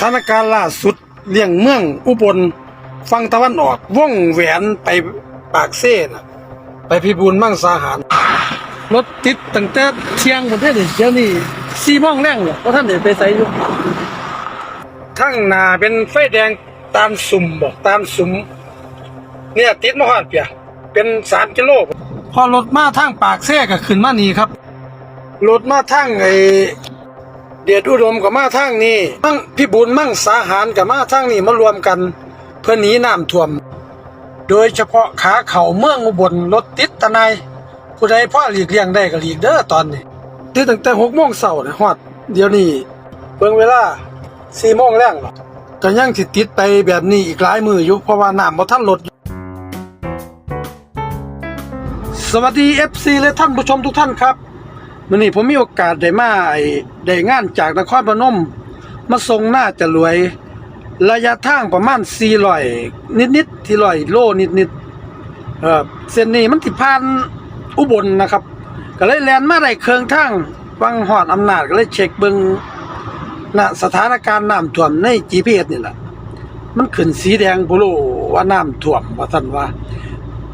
ถานการณ์ล่าสุดเลี่ยงเมืองอุบลฝั่งตะวันออกว่องแหวนไปปากเซ่น่ะไปพิบูลมังสาหาร รถติดตั้งแต่เที่ยงหมดได้เลยเดี๋ยวนี้สี่โมงแรงเลยเพราะท่านเดินไปใส่อยู่ทั้งหนาเป็นไฟแดงตามสุ่มบอกตามสุ่มเนี่ยติดมาฮอดเปียเป็นสามกิโลพอรถมาทางปากเซ่ก็ขึ้นมานี่ครับรถมาทางไอ เดียดอุดมกับมาทางนี้มั่งพี่บุญมั่งสาหารกับมาทางนี้มารวมกัน เพื่อหนีน้ำท่วม โดยเฉพาะขาเข่าเมืองอุบลรถติดตะไนายผู้ใดพ่อหลีกเลี่ยงได้ก็หลีกเด้อตอนนี้ติดตั้งแต่หกโมงเช้านะฮอด เดี๋ยวนี้เบิ่งเวลาสี่โมงแรงหรอก็ยังสิดติดไปแบบนี้อีกหลายมืออยู่เพราะว่าน้ำบ่ทันลดสวัสดี FC และท่านผู้ชมทุกท่านครับ วันนี้ผมมีโอกาสได้มาได้งานจากนครพนม มาส่งหน้าจะรวย ระยะทางประมาณ400นิดๆที่ร้อยโลนิดๆเออเส้นนี้มันสิผ่านอุบลนนะครับ ก็เลยแลนมาได้เครื่องทางวังหอดอำนาจก็เลยเช็คเบิ่งณสถานการณ์น้ำท่วมใน GPS นี่แหละมันขึ้นสีแดงบ่รู้ว่าน้ำท่วมว่าซั่นว่า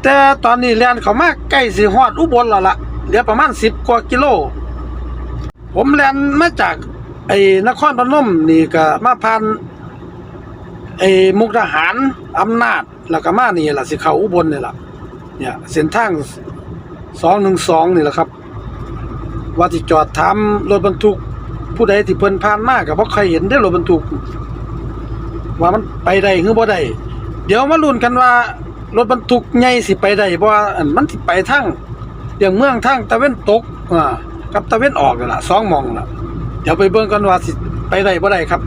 แต่ตอนนี้แลนเขามาใกล้สิฮอดอุบลแล้วล่ะ เหลือประมาณ10กว่ากิโล ผมแลนมาจาก ไอ้นครพนมนี่ก็มาผ่านไอ้มุกดาหารอำนาจแล้วก็มานี่ล่ะสิเขาอุบลนี่ล่ะเนี่ยเส้นทาง212นี่แหละครับ ว่าสิจอดถามรถบรรทุก ผู้ใดที่เพิ่นผ่านมาก็บ่เคยเห็นได้รถบรรทุก ว่ามันไปได้หรือบ่ได้เดี๋ยวมาลุ้นกันว่ารถบรรทุกใหญ่สิไปได้บ่ว่าอันมันสิไปทาง อย่างเมืองทางตะเวนตกอ่ากับตะเวนออกนั่ล่ะสองมองน่ะ เดี๋ยวไปเบิ่งกันว่าสิไปได้บ่ได้ครับ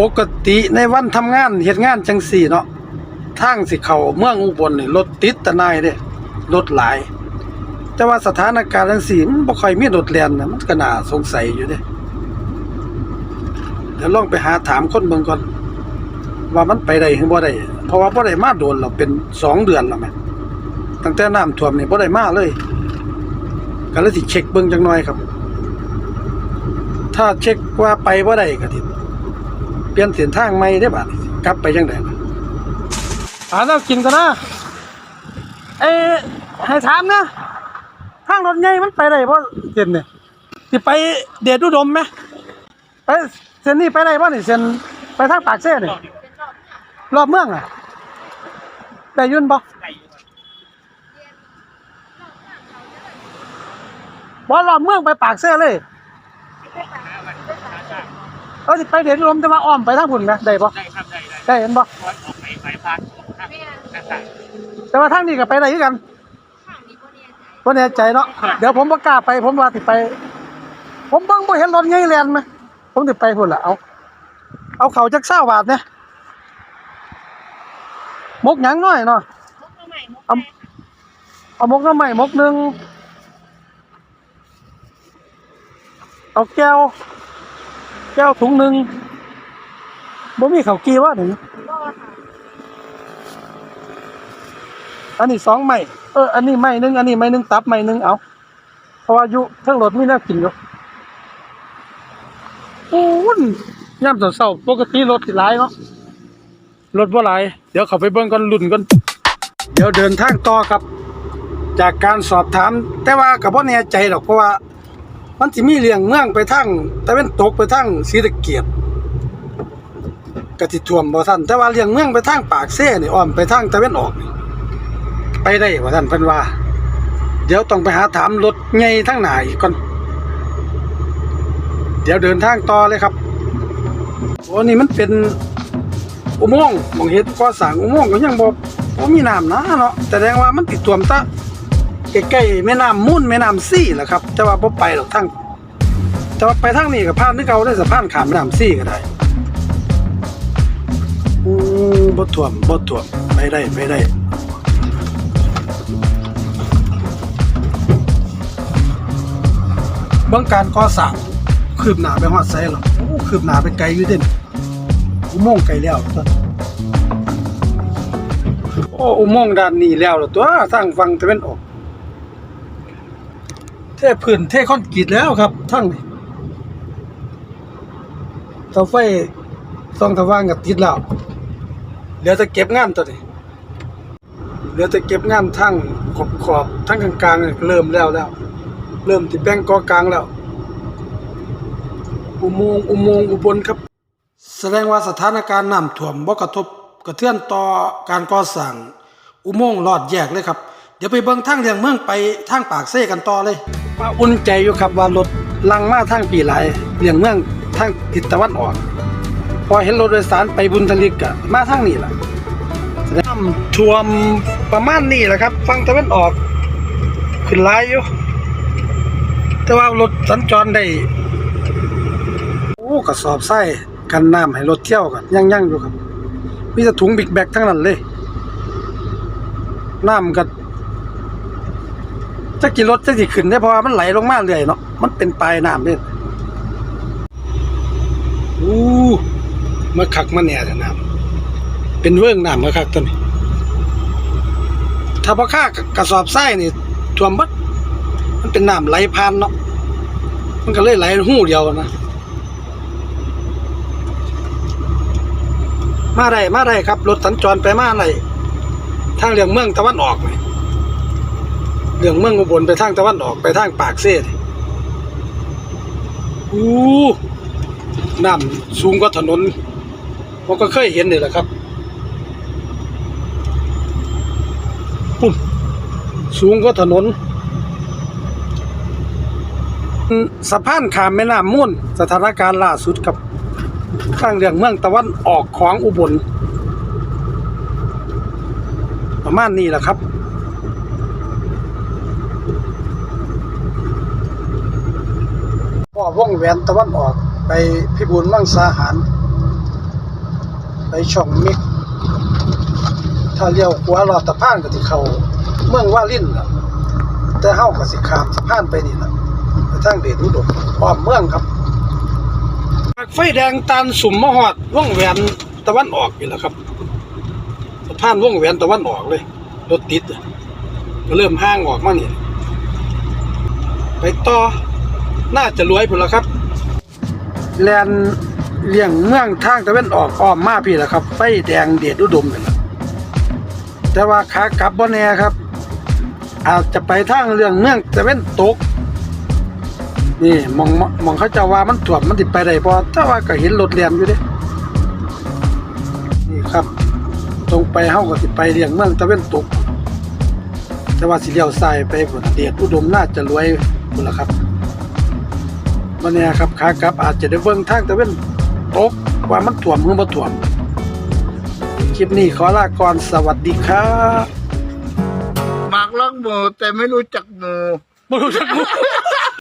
ปกติในวันทำงานเฮ็ดงานจังซี่เนาะทางสิเขาเมืองอุบลนี่รถติดตะนายเด้รถหลาย แต่ว่าสถานการณ์จังซี่มันบ่ค่อยมีรถแล่นนะมันก็น่าสงสัยอยู่เด้เดี๋ยวลองไปหาถามคนเบิ่งก่อนว่ามันไปได้หรือบ่ได้เพราะว่าบ่ได้มาโดนแล้วเป็นสองเดือนแล้วแหม ตั้งแต่น้ำท่วมนี่บ่ได้มาเลยก็เลยสิเช็คเบิ่งจังหน่อยครับ ถ้าเช็คว่าไปบ่ได้ก็สิเปลี่ยนเส้นทางใหม่ได้บาดกลับไปจังได๋หาแล้วกินกันนะเอ้ให้ถามนะทางรถใหญ่มันไปได้บ่เส้นเนี่ยสิไปเดชอุดมไหมไปเส้นนี้ไปได้บ่นี่เส้นไปทางปากเซ่นี่รอบเมืองอะได้ยุ่นบ่ บ่รอบเมืองไปปากเซ่เลยเออสิไปเดี๋ยวลมจะมาอ้อมไปทางพุ่นนะได้บ่ได้ครับได้ได้ได้เห็นบ่เพราะออกไปสายพานครับต่างแต่ว่าทางนี้ก็ไปได้คือกันบ่แน่ใจเนาะเดี๋ยวผมบ่กล้าไป ผมว่าสิไป ผมเบิ่งบ่เห็นรถใหญ่แล่นไหมผมสิไปพุ่นล่ะเอาเอาเข้าจัก20บาทเนี่ยมกหยังน้อยเนาะเอาเอามกน้ำใหม่มกหนึ่ง เอาแก้ว แก้วถุงหนึ่งบ่มีข้าวกีวะหนึ่งอันนี้สองไม้เอออันนี้ไม้หนึ่งอันนี้ไม้หนึ่งตับไม้หนึ่งเอาเพราะว่าอยู่ทั้งรถมีน่ากินอยู่โอ้ยย่ำเสาๆปกติรถสิหลายเนาะรถบ่หลายเดี๋ยวเขาไปเบิ่งกันรุ่นกันเดี๋ยวเดินทางต่อครับ จากการสอบถาม แต่ว่าก็บ่แน่ใจหรอกเพราะว่า มันสิมีเรื่องเมืองไปทางตะเวนตกไปทางศรีสะเกียดก็สิท่วมบ่ทันแต่ว่าเรื่องเมืองไปทางปากเซ่นี่อ้อมไปทางตะเวนออกนี่ไปได้บ่ทันเพิ่นว่า เดี๋ยวต้องไปหาถามรถใหญ่ทางหนาอีกก่อนเดี๋ยวเดินทางต่อเลยครับโอ้นี่มันเป็นอุโมงค์มองเฮ็ดก่อสร้างอุโมงค์ก็ยังบ่บ่มีน้ำนะเนาะแสดงว่ามันติดท่วมตะ ใกล้ๆแม่น้ำมูลแม่น้ำซี่แหละครับแต่ว่าบ่ไปหรอกทางแต่ว่าไปทางนี้ก็ผ่านคือเก่าได้สะพานขามแม่น้ำซี่ก็ได้อืมบ่ท่วมบ่ท่วมไปได้ไปได้บิ่งการก่อสร้างคืบหน้าไปฮอดไสหรอโอ้คืบหน้าไปไกลอยู่เด้อุโมงค์ไกลแล้วตัวโอ้อุโมงค์ด้านนี้แล้วตัวทางฝั่งตะวันออก ทพื้นเทคอนกรีตแล้วครับ ทั้งเสาไฟส่องสว่างก็ติดแล้วเหลือแต่เก็บงานตัวนี้เหลือแต่เก็บงานทั้งขอบขอบทั้งกลางๆนี่เริ่มแล้วแล้ว เริ่มที่แป้งกอกลางแล้ว อุโมงค์อุโมงค์อุบลครับ แสดงว่าสถานการณ์น้ำท่วมบ่กระทบกระเทือนต่อการก่อสร้างอุโมงค์ลอดแยกเลยครับ เดี๋ยวไปเบิ่งทางเลียงเมืองไปทางปากเซ่กันต่อเลย ว่าอุ่นใจอยู่ครับว่ารถลังมาทางปีหลายเลียงเมืองทางทิศตะวันออก พอเห็นรถโดยสารไปบุญทลิกอะมาทางนี้ล่แสดงน้ำท่วมประมาณนี้แหละครับฝั่งตะวันออก ขึ้นหลายอยู่ แต่ว่ารถสัญจรได้โอ้กระสอบไส้กันน้ำให้รถเที่ยวกันยั่งยั่งๆอยู่ครับมีแต่ถุงบิ๊กแบกทั้งนั้นเลยน้ำก็ จะกี่รถจะกี่ขึ้นได้เพราะว่ามันไหลลงมาเรื่อยเนาะมันเป็นปลายน้ำเนี่ยอู้มาคักมาแหน่แต่น้ำเป็นเวิ้งน้ำมาคักตัวนี้ ถ้าพอค่ากระสอบไส้นี่ท่วมบัดมันเป็นน้ำไหลผ่านเนาะมันก็เลยไหลหู้เดียวนะมาได้มาได้ครับ รถสัญจรไปมาได้ทางเรื่องเมืองตะวันออกนี่ เรื่องเมืองอุบลไปทางตะวันออกไปทางปากเซ่นี่อู้น้ำสูงกว่าถนนผมก็เคยเห็นนี่แหละครับปุ่นสูงกว่าถนน สะพานขามแม่น้ำมุ่นสถานการณ์ล่าสุดครับข้างเรื่องเมืองตะวันออกของอุบล ประมาณนี้แหละครับ อว่องแหวนตะวันออกไปพิบูลมังสาหาร ไปช่องมิก ถ้าเลี้ยวขวาลอดตะพานก็สิเขาเมืองว่าลิ่นล่ะแต่เฮาก็สิขามสะพานไปนี่ล่ะไปทางเดชอุดมอ้อมเมืองครับไฟแดงตานสุ่มมะฮอดว่องแหวนตะวันออกนี่แหละครับสะพานว่องแหวนตะวันออกเลยรถติดก็เริ่มห้างออกมานี่ไปต่อ น่าจะรวยพุ่นละครับแลนเลี่ยงเมืองทางตะเวนออกอ้อมมาพี่และครับ ไฟแดงเดชอุดมนี่แหละแต่ว่าขากลับบ่แน่ครับ อาจจะไปทางเรื่องเมืองตะเวนตก นี่มองมองเขาจะว่ามันถ่วมมันติดไปได้พอแต่ว่าก็เห็นรถเรียนอยู่เด้นี่ครับ ตรงไปเฮาก็สิไปเรียงเมืองตะเวนตก แต่ว่าสิเลี้ยวซ้ายไปพุ่นเดชอุดมน่าจะรวยพุ่นล่ะครับ วันนี้ครับขากลับอาจจะได้เบิ่งทางตะเวนตกว่ามันถ่วมหรือบ่ถ่วม คลิปนี้ขอลาก่อนสวัสดีครับหมากลักหมูแต่ไม่รู้จักหมูบ่รู้จัก